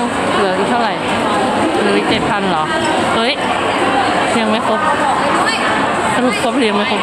บยังเหลืออีกเท่าไหร่เหลืออีกเจ็ดพันเหรอ เฮ้ยยังไม่ครบสรุปครบหรือยังไม่ครบ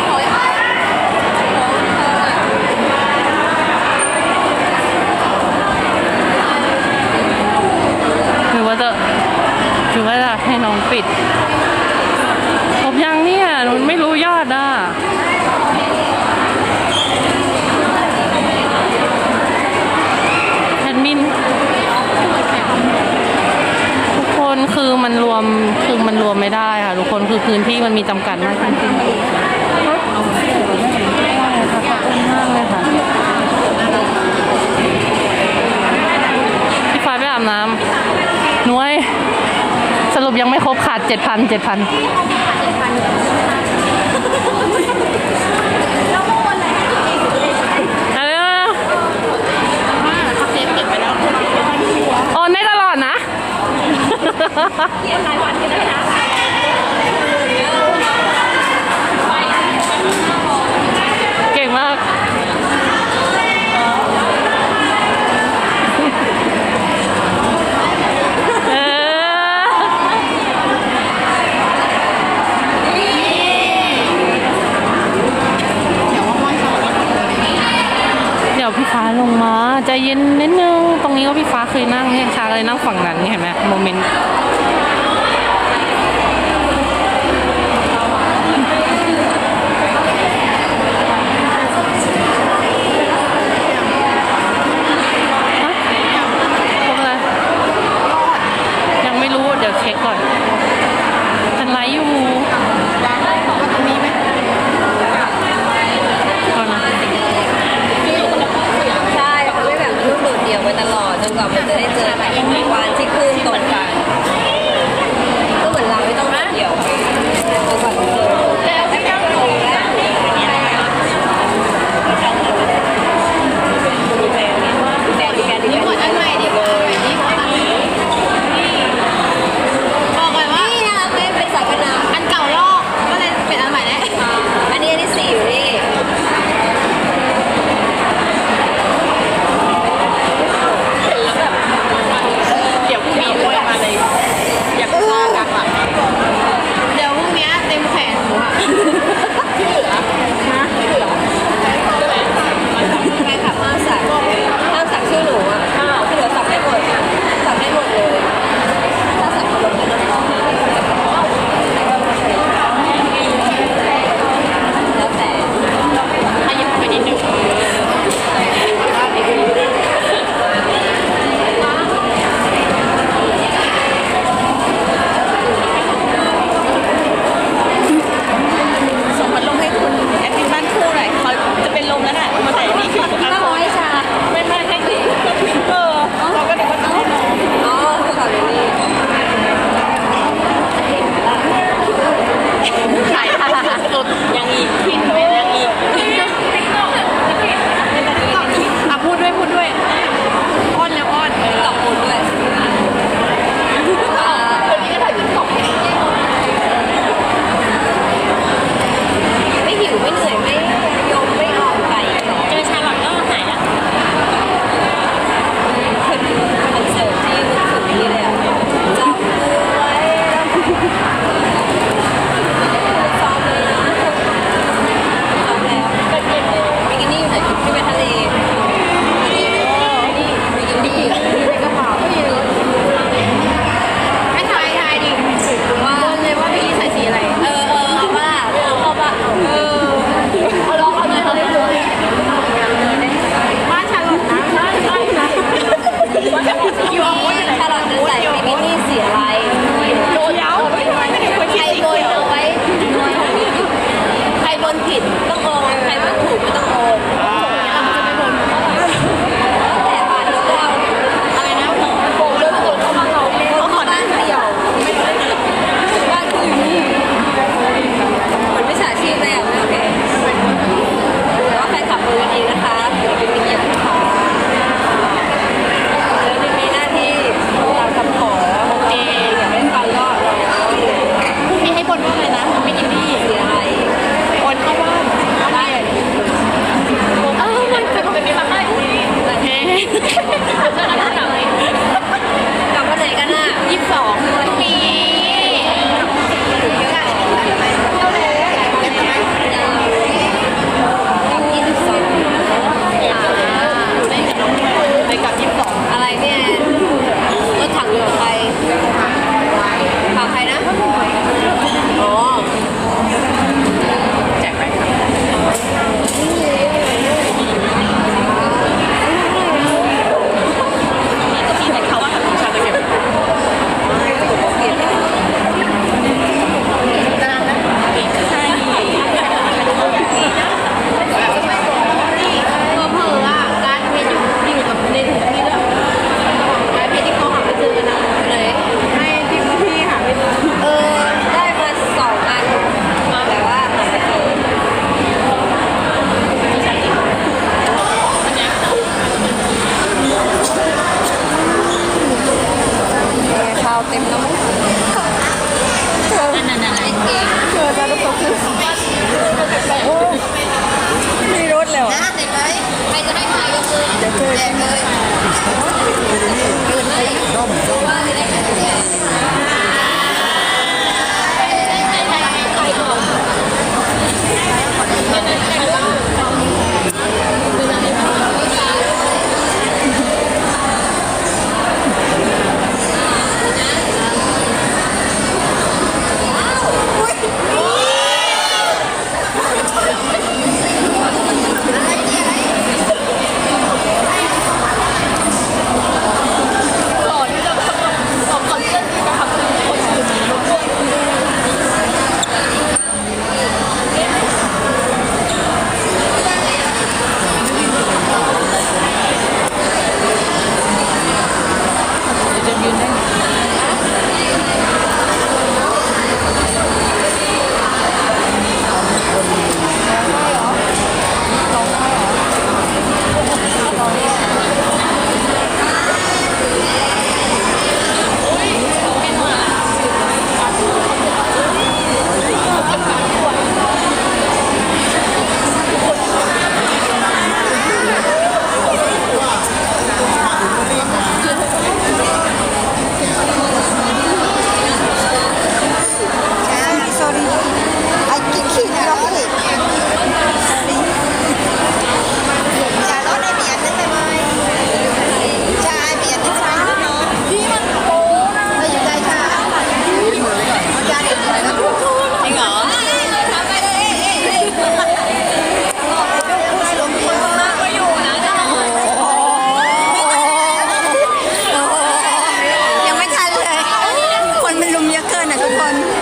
มไม่ได้ค่ะทุกคนคือพื้นที่มันมีจำกัดมากจริงๆขอบคุณมากเลยค่ะพี่ฟ้าไปอาบน้ำน่วยสรุปยังไม่ครบขาดเจ็ดพันเจ็ดพันอะไรนะโอนได้ตลอดนะ ลงมาใจเย็นนิดนึง ตรงนี้ก็พี่ฟ้าเคยนั่งเนี่ชาเลยนั่งฝั่งนั้นนี่เห็นไหมโมเมนต์ กว่ามันจะได้เจอแบบวัน fun.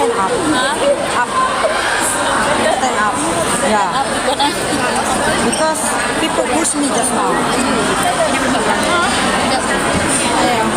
stand up. Huh? Up. Stand up. Yeah. Up because? Because people push me just now. Yeah.